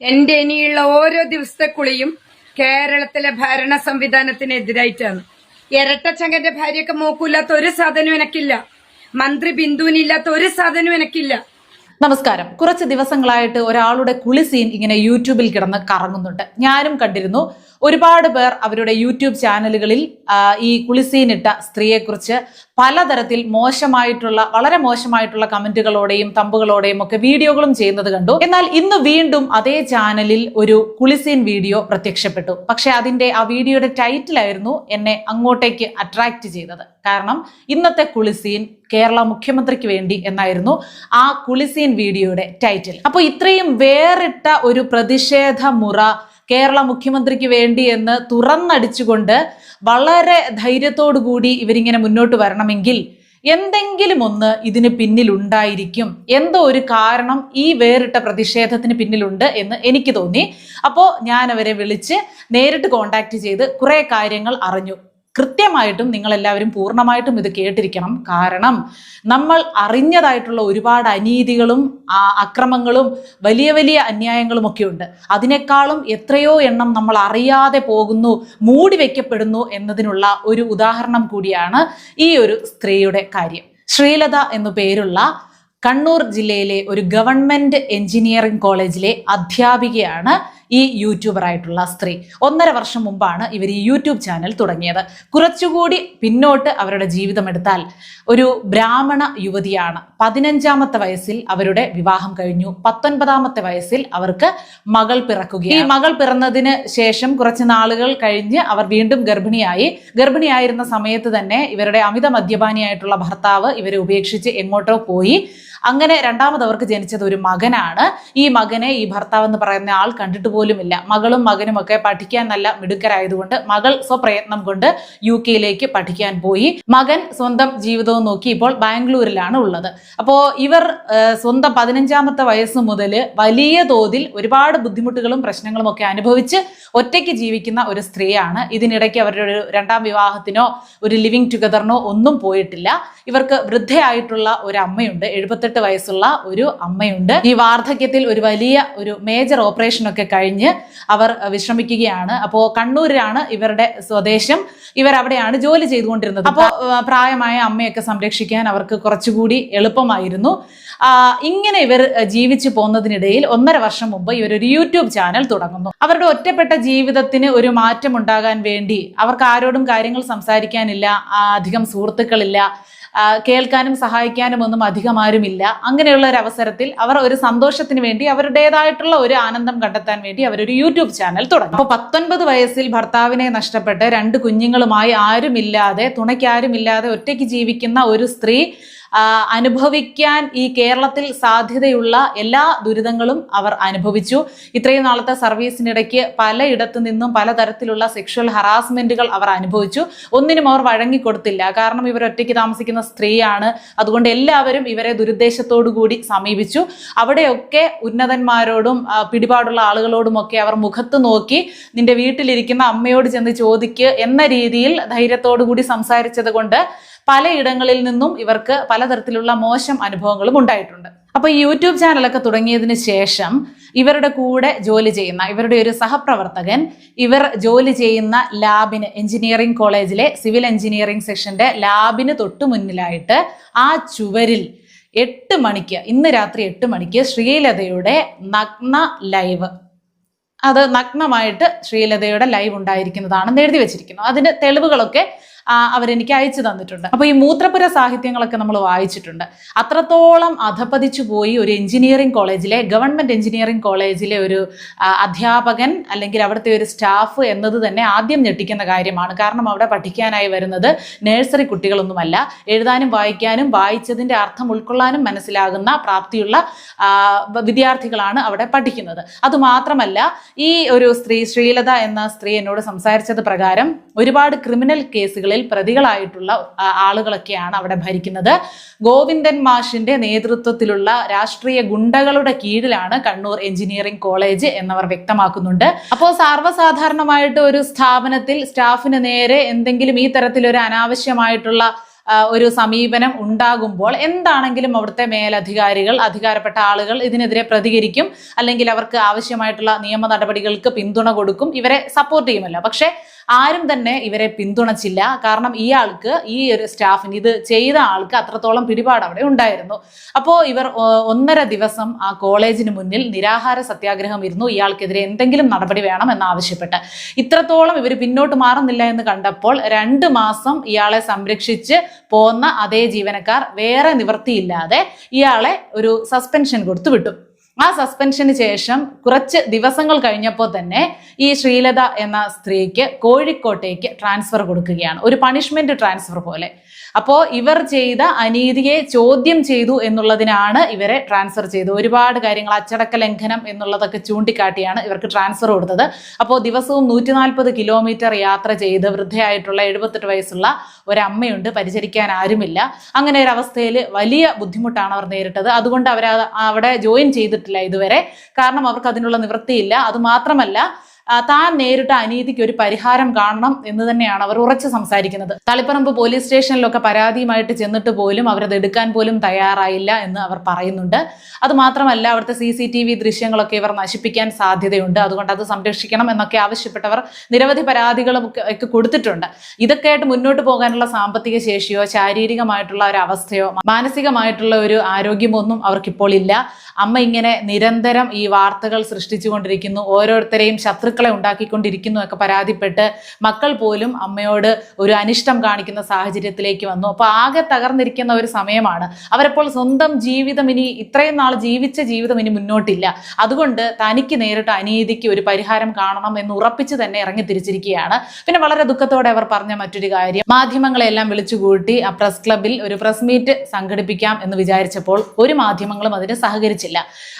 എന്റെ ഇനിയുള്ള ഓരോ ദിവസത്തെ കുളിയും കേരളത്തിലെ ഭരണ സംവിധാനത്തിനെതിരായിട്ടാണ് ഇരട്ടച്ചങ്കന്റെ ഭാര്യയൊക്കെ മോക്കൂല്ലാത്ത ഒരു സാധനവും എനക്കില്ല. മന്ത്രി ബിന്ദുവിനില്ലാത്ത ഒരു സാധനവും എനക്കില്ല. നമസ്കാരം. കുറച്ച് ദിവസങ്ങളായിട്ട് ഒരാളുടെ കുളി സീൻ ഇങ്ങനെ യൂട്യൂബിൽ കിടന്ന് കറങ്ങുന്നുണ്ട്. ഞാനും കണ്ടിരുന്നു. ഒരുപാട് പേർ അവരുടെ യൂട്യൂബ് ചാനലുകളിൽ ഈ കുളി സീൻ ഇട്ട സ്ത്രീയെക്കുറിച്ച് പലതരത്തിൽ മോശമായിട്ടുള്ള വളരെ മോശമായിട്ടുള്ള കമന്റുകളോടെയും തമ്പുകളോടെയും ഒക്കെ വീഡിയോകളും ചെയ്യുന്നത് കണ്ടു. എന്നാൽ ഇന്ന് വീണ്ടും അതേ ചാനലിൽ ഒരു കുളി സീൻ വീഡിയോ പ്രത്യക്ഷപ്പെട്ടു. പക്ഷെ അതിന്റെ ആ വീഡിയോയുടെ ടൈറ്റിലായിരുന്നു എന്നെ അങ്ങോട്ടേക്ക് അട്രാക്ട് ചെയ്തത്. കാരണം ഇന്നത്തെ കുളിസീൻ കേരള മുഖ്യമന്ത്രിക്ക് വേണ്ടി എന്നായിരുന്നു ആ കുളിസീൻ വീഡിയോയുടെ ടൈറ്റിൽ. അപ്പോൾ ഇത്രയും വേറിട്ട ഒരു പ്രതിഷേധ മുറ കേരള മുഖ്യമന്ത്രിക്ക് വേണ്ടി എന്ന് തുറന്നടിച്ചുകൊണ്ട് വളരെ ധൈര്യത്തോടു കൂടി ഇവരിങ്ങനെ മുന്നോട്ട് വരണമെങ്കിൽ എന്തെങ്കിലും ഒന്ന് ഇതിന് പിന്നിലുണ്ടായിരിക്കും. എന്തോ ഒരു കാരണം ഈ വേറിട്ട പ്രതിഷേധത്തിന് പിന്നിലുണ്ട് എന്ന് എനിക്ക് തോന്നി. അപ്പോൾ ഞാൻ അവരെ വിളിച്ച് നേരിട്ട് കോണ്ടാക്ട് ചെയ്ത് കുറേ കാര്യങ്ങൾ അറിഞ്ഞു. കൃത്യമായിട്ടും നിങ്ങൾ എല്ലാവരും പൂർണമായിട്ടും ഇത് കേട്ടിരിക്കണം. കാരണം നമ്മൾ അറിഞ്ഞതായിട്ടുള്ള ഒരുപാട് അനീതികളും അക്രമങ്ങളും വലിയ വലിയ അന്യായങ്ങളും ഒക്കെ ഉണ്ട്. അതിനേക്കാളും എത്രയോ എണ്ണം നമ്മൾ അറിയാതെ പോകുന്നു മൂടി വയ്ക്കപ്പെടുന്നു എന്നതിനുള്ള ഒരു ഉദാഹരണം കൂടിയാണ് ഈ ഒരു സ്ത്രീയുടെ കാര്യം. ശ്രീലത എന്നു പേരുള്ള കണ്ണൂർ ജില്ലയിലെ ഒരു ഗവൺമെന്റ് എഞ്ചിനീയറിംഗ് കോളേജിലെ അധ്യാപികയാണ് ഈ യൂട്യൂബർ ആയിട്ടുള്ള സ്ത്രീ. ഒന്നര വർഷം മുമ്പാണ് ഇവർ ഈ യൂട്യൂബ് ചാനൽ തുടങ്ങിയത്. കുറച്ചുകൂടി പിന്നോട്ട് അവരുടെ ജീവിതം എടുത്താൽ ഒരു ബ്രാഹ്മണ യുവതിയാണ്. പതിനഞ്ചാമത്തെ വയസ്സിൽ അവരുടെ വിവാഹം കഴിഞ്ഞു. പത്തൊൻപതാമത്തെ വയസ്സിൽ അവർക്ക് മകൾ പിറക്കുകയാണ്. ഈ മകൾ പിറന്നതിന് ശേഷം കുറച്ച് നാളുകൾ കഴിഞ്ഞ് അവർ വീണ്ടും ഗർഭിണിയായി. ഗർഭിണിയായിരുന്ന സമയത്ത് തന്നെ ഇവരുടെ അമിത മദ്യപാനിയായിട്ടുള്ള ഭർത്താവ് ഇവരെ ഉപേക്ഷിച്ച് എങ്ങോട്ടോ പോയി. അങ്ങനെ രണ്ടാമത് അവർക്ക് ജനിച്ചത് ഒരു മകനാണ്. ഈ മകനെ ഈ ഭർത്താവ് എന്ന് പറയുന്ന ആൾ കണ്ടിട്ട് പോലുമില്ല. മകളും മകനുമൊക്കെ പഠിക്കാൻ നല്ല മിടുക്കരായതുകൊണ്ട് മകൾ സ്വപ്രയത്നം കൊണ്ട് യു കെയിലേക്ക് പഠിക്കാൻ പോയി. മകൻ സ്വന്തം ജീവിതവും നോക്കി ഇപ്പോൾ ബാംഗ്ലൂരിലാണ് ഉള്ളത്. അപ്പോൾ ഇവർ സ്വന്തം പതിനഞ്ചാമത്തെ വയസ്സ് മുതൽ വലിയ തോതിൽ ഒരുപാട് ബുദ്ധിമുട്ടുകളും പ്രശ്നങ്ങളും ഒക്കെ അനുഭവിച്ച് ഒറ്റയ്ക്ക് ജീവിക്കുന്ന ഒരു സ്ത്രീയാണ്. ഇതിനിടയ്ക്ക് അവരുടെ ഒരു രണ്ടാം വിവാഹത്തിനോ ഒരു ലിവിങ് ടുഗദറിനോ ഒന്നും പോയിട്ടില്ല. ഇവർക്ക് വൃദ്ധയായിട്ടുള്ള ഒരു അമ്മയുണ്ട്. എഴുപത്തെട്ട് വയസ്സുള്ള ഒരു അമ്മയുണ്ട്. ഈ വാർദ്ധക്യത്തിൽ ഒരു വലിയ ഒരു മേജർ ഓപ്പറേഷൻ ഒക്കെ കഴിഞ്ഞ് അവർ വിശ്രമിക്കുകയാണ്. അപ്പോൾ കണ്ണൂരിലാണ് ഇവരുടെ സ്വദേശം. ഇവർ അവിടെയാണ് ജോലി ചെയ്തുകൊണ്ടിരുന്നത്. അപ്പോൾ പ്രായമായ അമ്മയൊക്കെ സംരക്ഷിക്കാൻ അവർക്ക് കുറച്ചുകൂടി എളുപ്പമായിരുന്നു. ഇങ്ങനെ ഇവർ ജീവിച്ചു പോകുന്നതിനിടയിൽ ഒന്നര വർഷം മുമ്പ് ഇവർ ഒരു യൂട്യൂബ് ചാനൽ തുടങ്ങുന്നു. അവരുടെ ഒറ്റപ്പെട്ട ജീവിതത്തിന് ഒരു മാറ്റം ഉണ്ടാകാൻ വേണ്ടി അവർക്ക് ആരോടും കാര്യങ്ങൾ സംസാരിക്കാനില്ല അധികം സുഹൃത്തുക്കളില്ല കേൾക്കാനും സഹായിക്കാനും ഒന്നും അധികം ആരുമില്ല അങ്ങനെയുള്ള ഒരു അവസരത്തിൽ അവർ ഒരു സന്തോഷത്തിന് വേണ്ടി അവരുടേതായിട്ടുള്ള ഒരു ആനന്ദം കണ്ടെത്താൻ വേണ്ടി അവരൊരു യൂട്യൂബ് ചാനൽ തുടങ്ങി. അപ്പോൾ പത്തൊൻപത് വയസ്സിൽ ഭർത്താവിനെ നഷ്ടപ്പെട്ട് രണ്ട് കുഞ്ഞുങ്ങളുമായി ആരുമില്ലാതെ തുണയ്ക്കാരുമില്ലാതെ ഒറ്റയ്ക്ക് ജീവിക്കുന്ന ഒരു സ്ത്രീ അനുഭവിക്കാൻ ഈ കേരളത്തിൽ സാധ്യതയുള്ള എല്ലാ ദുരിതങ്ങളും അവർ അനുഭവിച്ചു. ഇത്രയും നാളത്തെ സർവീസിനിടയ്ക്ക് പലയിടത്തു നിന്നും പലതരത്തിലുള്ള സെക്ഷൽ ഹറാസ്മെന്റുകൾ അവർ അനുഭവിച്ചു. ഒന്നിനും അവർ വഴങ്ങിക്കൊടുത്തില്ല. കാരണം ഇവർ ഒറ്റയ്ക്ക് താമസിക്കുന്ന സ്ത്രീയാണ്. അതുകൊണ്ട് എല്ലാവരും ഇവരെ കൂടി സമീപിച്ചു. അവിടെയൊക്കെ ഉന്നതന്മാരോടും പിടിപാടുള്ള ആളുകളോടും ഒക്കെ അവർ മുഖത്ത് നോക്കി നിന്റെ വീട്ടിലിരിക്കുന്ന അമ്മയോട് ചെന്ന് ചോദിക്ക് എന്ന രീതിയിൽ ധൈര്യത്തോടു കൂടി സംസാരിച്ചത് കൊണ്ട് പലയിടങ്ങളിൽ നിന്നും ഇവർക്ക് പലതരത്തിലുള്ള മോശം അനുഭവങ്ങളും ഉണ്ടായിട്ടുണ്ട്. അപ്പൊ ഈ യൂട്യൂബ് ചാനലൊക്കെ തുടങ്ങിയതിന് ശേഷം ഇവരുടെ കൂടെ ജോലി ചെയ്യുന്ന ഇവരുടെ ഒരു സഹപ്രവർത്തകൻ ഇവർ ജോലി ചെയ്യുന്ന ലാബിന് എഞ്ചിനീയറിംഗ് കോളേജിലെ സിവിൽ എഞ്ചിനീയറിംഗ് സെക്ഷന്റെ ലാബിന് തൊട്ടു മുന്നിലായിട്ട് ആ ചുവരിൽ എട്ട് മണിക്ക് ഇന്ന് രാത്രി എട്ട് മണിക്ക് ശ്രീലതയുടെ നഗ്ന ലൈവ്. അത് നഗ്നമായിട്ട് ശ്രീലതയുടെ ലൈവ് ഉണ്ടായിരിക്കുന്നതാണെന്ന് എഴുതി വെച്ചിരിക്കുന്നു. അതിന്റെ തെളിവുകളൊക്കെ അവരെനിക്ക് അയച്ചു തന്നിട്ടുണ്ട്. അപ്പൊ ഈ മൂത്രപുര സാഹിത്യങ്ങളൊക്കെ നമ്മൾ വായിച്ചിട്ടുണ്ട്. അത്രത്തോളം അധപതിച്ചു പോയി ഒരു എഞ്ചിനീയറിംഗ് കോളേജിലെ ഗവൺമെന്റ് എഞ്ചിനീയറിംഗ് കോളേജിലെ ഒരു അധ്യാപകൻ അല്ലെങ്കിൽ അവിടുത്തെ ഒരു സ്റ്റാഫ് എന്നത് തന്നെ ആദ്യം ഞെട്ടിക്കുന്ന കാര്യമാണ്. കാരണം അവിടെ പഠിക്കാനായി വരുന്നത് നഴ്സറി കുട്ടികളൊന്നുമല്ല. എഴുതാനും വായിക്കാനും വായിച്ചതിന്റെ അർത്ഥം ഉൾക്കൊള്ളാനും മനസ്സിലാകുന്ന പ്രാപ്തിയുള്ള വിദ്യാർത്ഥികളാണ് അവിടെ പഠിക്കുന്നത്. അതുമാത്രമല്ല ഈ ഒരു സ്ത്രീ ശ്രീലത എന്ന സ്ത്രീ എന്നോട് സംസാരിച്ചത് പ്രകാരം ഒരുപാട് ക്രിമിനൽ കേസുകളിൽ പ്രതികളായിട്ടുള്ള ആളുകളൊക്കെയാണ് അവിടെ ഭരിക്കുന്നത്. ഗോവിന്ദൻ മാഷിന്റെ നേതൃത്വത്തിലുള്ള രാഷ്ട്രീയ ഗുണ്ടകളുടെ കീഴിലാണ് കണ്ണൂർ എഞ്ചിനീയറിംഗ് കോളേജ് എന്നവർ വ്യക്തമാക്കുന്നുണ്ട്. അപ്പോൾ സർവസാധാരണമായിട്ട് ഒരു സ്ഥാപനത്തിൽ സ്റ്റാഫിന് നേരെ എന്തെങ്കിലും ഈ തരത്തിലൊരു അനാവശ്യമായിട്ടുള്ള ഒരു സമീപനം ഉണ്ടാകുമ്പോൾ എന്താണെങ്കിലും അവിടുത്തെ മേലധികാരികൾ അധികാരപ്പെട്ട ആളുകൾ ഇതിനെതിരെ പ്രതികരിക്കും. അല്ലെങ്കിൽ അവർക്ക് ആവശ്യമായിട്ടുള്ള നിയമ നടപടികൾക്ക് പിന്തുണ കൊടുക്കും. ഇവരെ സപ്പോർട്ട് ചെയ്യുമല്ലോ. പക്ഷെ ആരും തന്നെ ഇവരെ പിന്തുണച്ചില്ല. കാരണം ഇയാൾക്ക് ഈ ഒരു സ്റ്റാഫിന് ഇത് ചെയ്ത ആൾക്ക് അത്രത്തോളം പിടിപാട് അവിടെ ഉണ്ടായിരുന്നു. അപ്പോൾ ഇവർ ഒന്നര ദിവസം ആ കോളേജിന് മുന്നിൽ നിരാഹാര സത്യാഗ്രഹം ഇരുന്നു. ഇയാൾക്കെതിരെ എന്തെങ്കിലും നടപടി വേണം എന്നാവശ്യപ്പെട്ട് ഇത്രത്തോളം ഇവർ പിന്നോട്ട് മാറുന്നില്ല എന്ന് കണ്ടപ്പോൾ രണ്ട് മാസം ഇയാളെ സംരക്ഷിച്ച് പോന്ന അതേ ജീവനക്കാർ വേറെ നിവൃത്തിയില്ലാതെ ഇയാളെ ഒരു സസ്പെൻഷൻ കൊടുത്തു വിട്ടു ആ സസ്പെൻഷന് ശേഷം കുറച്ച് ദിവസങ്ങൾ കഴിഞ്ഞപ്പോൾ തന്നെ ഈ ശ്രീലത എന്ന സ്ത്രീക്ക് കോഴിക്കോട്ടേക്ക് ട്രാൻസ്ഫർ കൊടുക്കുകയാണ്. ഒരു പണിഷ്മെന്റ് ട്രാൻസ്ഫർ പോലെ. അപ്പോൾ ഇവർ ചെയ്ത അനീതിയെ ചോദ്യം ചെയ്തു എന്നുള്ളതിനാണ് ഇവരെ ട്രാൻസ്ഫർ ചെയ്തത്. ഒരുപാട് കാര്യങ്ങൾ അച്ചടക്ക ലംഘനം എന്നുള്ളതൊക്കെ ചൂണ്ടിക്കാട്ടിയാണ് ഇവർക്ക് ട്രാൻസ്ഫർ കൊടുത്തത്. അപ്പോൾ ദിവസവും നൂറ്റി നാൽപ്പത് കിലോമീറ്റർ യാത്ര ചെയ്ത് വൃദ്ധയായിട്ടുള്ള എഴുപത്തെട്ട് വയസ്സുള്ള ഒരമ്മയുണ്ട്. പരിചരിക്കാൻ ആരുമില്ല. അങ്ങനെ ഒരു അവസ്ഥയിൽ വലിയ ബുദ്ധിമുട്ടാണ് അവർ നേരിട്ടത്. അതുകൊണ്ട് അവർ അവിടെ ജോയിൻ ചെയ്തിട്ടില്ല. ഇതുവരെ. കാരണം അവർക്ക് അതിനുള്ള നിവൃത്തിയില്ല. അത് മാത്രമല്ല ആ, താൻ നേരിട്ട അനീതിക്ക് ഒരു പരിഹാരം കാണണം എന്ന് തന്നെയാണ് അവർ ഉറച്ചു സംസാരിക്കുന്നത്. തളിപ്പറമ്പ് പോലീസ് സ്റ്റേഷനിലൊക്കെ പരാതിയുമായിട്ട് ചെന്നിട്ട് പോലും അവരത് എടുക്കാൻ പോലും തയ്യാറായില്ല എന്ന് അവർ പറയുന്നുണ്ട്. അത് മാത്രമല്ല അവിടുത്തെ സി സി ടി വി ദൃശ്യങ്ങളൊക്കെ ഇവർ നശിപ്പിക്കാൻ സാധ്യതയുണ്ട്. അതുകൊണ്ട് അത് സംരക്ഷിക്കണം എന്നൊക്കെ ആവശ്യപ്പെട്ടവർ നിരവധി പരാതികളും ഒക്കെ കൊടുത്തിട്ടുണ്ട്. ഇതൊക്കെ ആയിട്ട് മുന്നോട്ട് പോകാനുള്ള സാമ്പത്തിക ശേഷിയോ ശാരീരികമായിട്ടുള്ള ഒരു അവസ്ഥയോ മാനസികമായിട്ടുള്ള ഒരു ആരോഗ്യമോ ഒന്നും അവർക്കിപ്പോൾ ഇല്ല. അമ്മ ഇങ്ങനെ നിരന്തരം ഈ വാർത്തകൾ സൃഷ്ടിച്ചുകൊണ്ടിരിക്കുന്നു. ഓരോരുത്തരെയും ശത്രുക്കളെ ഉണ്ടാക്കിക്കൊണ്ടിരിക്കുന്നു ഒക്കെ പരാതിപ്പെട്ട് മക്കൾ പോലും അമ്മയോട് ഒരു അനിഷ്ടം കാണിക്കുന്ന സാഹചര്യത്തിലേക്ക് വന്നു. അപ്പോൾ ആകെ തകർന്നിരിക്കുന്ന ഒരു സമയമാണ്. അവരപ്പോൾ സ്വന്തം ജീവിതം ഇനി ഇത്രയും നാൾ ജീവിച്ച ജീവിതം ഇനി മുന്നോട്ടില്ല. അതുകൊണ്ട് തനിക്ക് നേരിട്ട് അനീതിക്ക് ഒരു പരിഹാരം കാണണം എന്ന് ഉറപ്പിച്ച് തന്നെ ഇറങ്ങി തിരിച്ചിരിക്കുകയാണ്. പിന്നെ വളരെ ദുഃഖത്തോടെ അവർ പറഞ്ഞ മറ്റൊരു കാര്യം. മാധ്യമങ്ങളെല്ലാം വിളിച്ചുകൂട്ടി ആ പ്രസ് ക്ലബിൽ ഒരു പ്രസ് മീറ്റ് സംഘടിപ്പിക്കാം എന്ന് വിചാരിച്ചപ്പോൾ ഒരു മാധ്യമങ്ങളും അതിന് സഹകരിച്ചില്ല.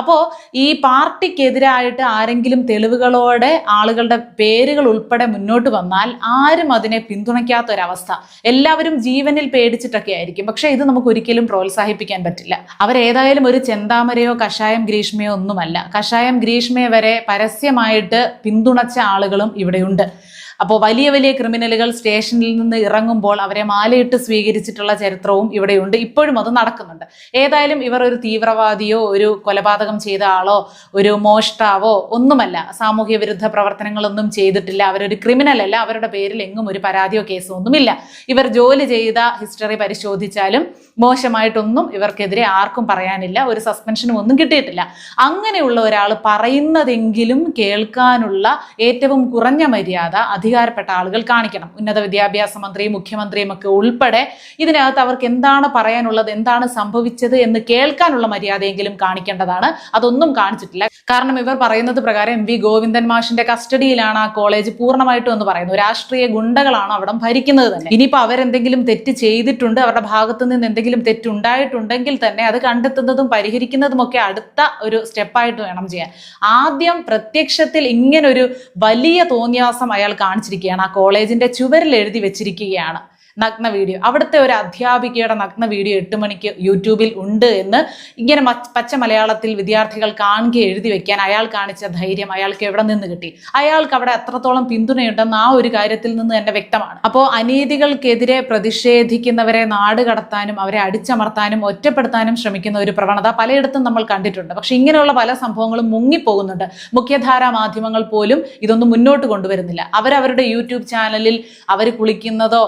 അപ്പോൾ ഈ പാർട്ടിക്കെതിരായിട്ട് ആരെങ്കിലും തെളിവുകളോടെ ആളുകളുടെ പേരുകൾ ഉൾപ്പെടെ മുന്നോട്ട് വന്നാൽ ആരും അതിനെ പിന്തുണയ്ക്കാത്ത ഒരവസ്ഥ എല്ലാവരും ജീവനിൽ പേടിച്ചിട്ടൊക്കെ ആയിരിക്കും. പക്ഷെ ഇത് നമുക്ക് ഒരിക്കലും പ്രോത്സാഹിപ്പിക്കാൻ പറ്റില്ല. അവരേതായാലും ഒരു ചെന്താമരയോ കഷായം ഗ്രീഷ്മയോ ഒന്നുമല്ല. കഷായം ഗ്രീഷ്മയെ വരെ പരസ്യമായിട്ട് പിന്തുണച്ച ആളുകളും ഇവിടെയുണ്ട്. അപ്പോൾ വലിയ വലിയ ക്രിമിനലുകൾ സ്റ്റേഷനിൽ നിന്ന് ഇറങ്ങുമ്പോൾ അവരെ മാലയിട്ട് സ്വീകരിച്ചിട്ടുള്ള ചരിത്രവും ഇവിടെയുണ്ട്. ഇപ്പോഴും അത് നടക്കുന്നുണ്ട്. ഏതായാലും ഇവർ ഒരു തീവ്രവാദിയോ ഒരു കൊലപാതകം ചെയ്ത ആളോ ഒരു മോഷ്ടാവോ ഒന്നുമല്ല. സാമൂഹ്യ വിരുദ്ധ പ്രവർത്തനങ്ങളൊന്നും ചെയ്തിട്ടില്ല. അവരൊരു ക്രിമിനൽ അല്ല. അവരുടെ പേരിൽ എങ്ങും ഒരു പരാതിയോ കേസോ ഒന്നുമില്ല. ഇവർ ജോലി ചെയ്ത ഹിസ്റ്ററി പരിശോധിച്ചാലും മോശമായിട്ടൊന്നും ഇവർക്കെതിരെ ആർക്കും പറയാനില്ല. ഒരു സസ്പെൻഷനും ഒന്നും കിട്ടിയിട്ടില്ല. അങ്ങനെയുള്ള ഒരാൾ പറയുന്നതെങ്കിലും കേൾക്കാനുള്ള ഏറ്റവും കുറഞ്ഞ മര്യാദ അധികാരപ്പെട്ട ആളുകൾ കാണിക്കണം. ഉന്നത വിദ്യാഭ്യാസ മന്ത്രിയും മുഖ്യമന്ത്രിയും ഒക്കെ ഉൾപ്പെടെ ഇതിനകത്ത് അവർക്ക് എന്താണ് പറയാനുള്ളത് എന്താണ് സംഭവിച്ചത് എന്ന് കേൾക്കാനുള്ള മര്യാദയെങ്കിലും കാണിക്കേണ്ടതാണ്. അതൊന്നും കാണിച്ചിട്ടില്ല. കാരണം ഇവർ പറയുന്നത് പ്രകാരം എം വി. ഗോവിന്ദൻ മാഷിന്റെ കസ്റ്റഡിയിലാണ് ആ കോളേജ് പൂർണമായിട്ടും എന്ന് പറയുന്നു. രാഷ്ട്രീയ ഗുണ്ടകളാണ് അവിടെ ഭരിക്കുന്നത് തന്നെ. ഇനിയിപ്പോൾ അവരെന്തെങ്കിലും തെറ്റ് ചെയ്തിട്ടുണ്ട് അവരുടെ ഭാഗത്ത് നിന്ന് എന്തെങ്കിലും തെറ്റുണ്ടായിട്ടുണ്ടെങ്കിൽ തന്നെ അത് കണ്ടെത്തുന്നതും പരിഹരിക്കുന്നതും ഒക്കെ അടുത്ത ഒരു സ്റ്റെപ്പായിട്ട് വേണം ചെയ്യാൻ. ആദ്യം പ്രത്യക്ഷത്തിൽ ഇങ്ങനൊരു വലിയ തോന്നിയാസം അയാൾ കാണിച്ചിരിക്കുകയാണ്. ആ കോളേജിന്റെ ചുവരിൽ എഴുതി വെച്ചിരിക്കുകയാണ്. നഗ്ന വീഡിയോ. അവിടുത്തെ ഒരു അധ്യാപികയുടെ നഗ്ന വീഡിയോ എട്ട് മണിക്ക് യൂട്യൂബിൽ ഉണ്ട് എന്ന് ഇങ്ങനെ പച്ച മലയാളത്തിൽ വിദ്യാർത്ഥികൾ കാണുക എഴുതി വെക്കാൻ അയാൾ കാണിച്ച ധൈര്യം അയാൾക്ക് എവിടെ നിന്ന് കിട്ടി? അയാൾക്ക് അവിടെ എത്രത്തോളം പിന്തുണയുണ്ടെന്ന് ആ ഒരു കാര്യത്തിൽ നിന്ന് തന്നെ വ്യക്തമാണ്. അപ്പോൾ അനീതികൾക്കെതിരെ പ്രതിഷേധിക്കുന്നവരെ നാട് കടത്താനും അവരെ അടിച്ചമർത്താനും ഒറ്റപ്പെടുത്താനും ശ്രമിക്കുന്ന ഒരു പ്രവണത പലയിടത്തും നമ്മൾ കണ്ടിട്ടുണ്ട്. പക്ഷെ ഇങ്ങനെയുള്ള പല സംഭവങ്ങളും മുങ്ങിപ്പോകുന്നുണ്ട്. മുഖ്യധാരാ മാധ്യമങ്ങൾ പോലും ഇതൊന്നും മുന്നോട്ട് കൊണ്ടുവരുന്നില്ല. അവരവരുടെ യൂട്യൂബ് ചാനലിൽ അവർ കുളിക്കുന്നതോ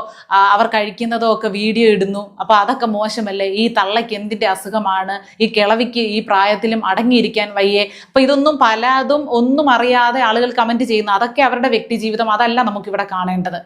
അവർ കഴിക്കുന്നതോ ഒക്കെ വീഡിയോ ഇടുന്നു. അപ്പോൾ അതൊക്കെ മോശമല്ലേ? ഈ തള്ളയ്ക്ക് എന്തിന്റെ അസുഖമാണ്? ഈ കിളവിക്ക് ഈ പ്രായത്തിലും അടങ്ങിയിരിക്കാൻ വയ്യേ. അപ്പൊ ഇതൊന്നും പലതും ഒന്നും അറിയാതെ ആളുകൾ കമന്റ് ചെയ്യുന്നു. അതൊക്കെ അവരുടെ വ്യക്തി ജീവിതം. അതല്ല നമുക്കിവിടെ കാണേണ്ടത്.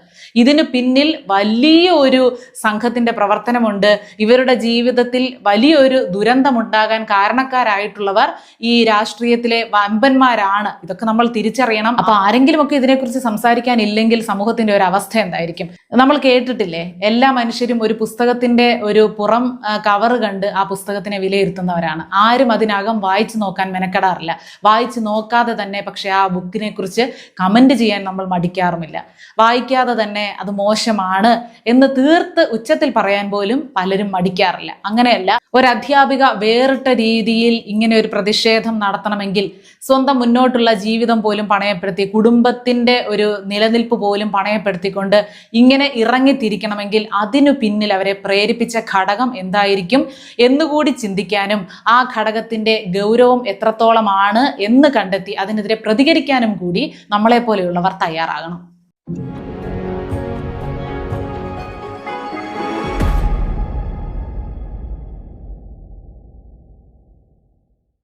ഇതിന് പിന്നിൽ വലിയ ഒരു സംഘത്തിന്റെ പ്രവർത്തനമുണ്ട്. ഇവരുടെ ജീവിതത്തിൽ വലിയൊരു ദുരന്തമുണ്ടാകാൻ കാരണക്കാരായിട്ടുള്ളവർ ഈ രാഷ്ട്രീയത്തിലെ വമ്പന്മാരാണ് ഇതൊക്കെ നമ്മൾ തിരിച്ചറിയണം. അപ്പോൾ ആരെങ്കിലുമൊക്കെ ഇതിനെക്കുറിച്ച് സംസാരിക്കാനില്ലെങ്കിൽ സമൂഹത്തിന്റെ ഒരു അവസ്ഥ എന്തായിരിക്കും? നമ്മൾ കേട്ടിട്ടില്ലേ? എല്ലാ മനുഷ്യരും ഒരു പുസ്തകത്തിന്റെ ഒരു പുറം കവർ കണ്ട് ആ പുസ്തകത്തിനെ വിലയിരുത്തുന്നവരാണ്. ആരും അതിനകം വായിച്ചു നോക്കാൻ മെനക്കെടാറില്ല. വായിച്ചു നോക്കാതെ തന്നെ പക്ഷെ ആ ബുക്കിനെ കുറിച്ച് കമന്റ് ചെയ്യാൻ നമ്മൾ മടിക്കാറുമില്ല. വായിക്കാതെ തന്നെ അത് മോശമാണ് എന്ന് തീർത്ത് ഉച്ചത്തിൽ പറയാൻ പോലും പലരും മടിക്കാറില്ല. അങ്ങനെയല്ല ഒരു അധ്യാപിക വേറിട്ട രീതിയിൽ ഇങ്ങനെ ഒരു പ്രതിഷേധം നടത്തണമെങ്കിൽ സ്വന്തം മുന്നോട്ടുള്ള ജീവിതം പോലും പണയപ്പെടുത്തി കുടുംബത്തിന്റെ ഒരു നിലനിൽപ്പ് പോലും പണയപ്പെടുത്തിക്കൊണ്ട് ഇങ്ങനെ ഇറങ്ങിത്തിരിക്കണം. പ്രതികരിക്കണമെങ്കിൽ അതിനു പിന്നിൽ അവരെ പ്രേരിപ്പിച്ച ഘടകം എന്തായിരിക്കും എന്നുകൂടി ചിന്തിക്കാനും ആ ഘടകത്തിന്റെ ഗൗരവം എത്രത്തോളമാണ് എന്ന് കണ്ടെത്തി അതിനെതിരെ പ്രതികരിക്കാനും കൂടി നമ്മളെ പോലെയുള്ളവർ തയ്യാറാകണം.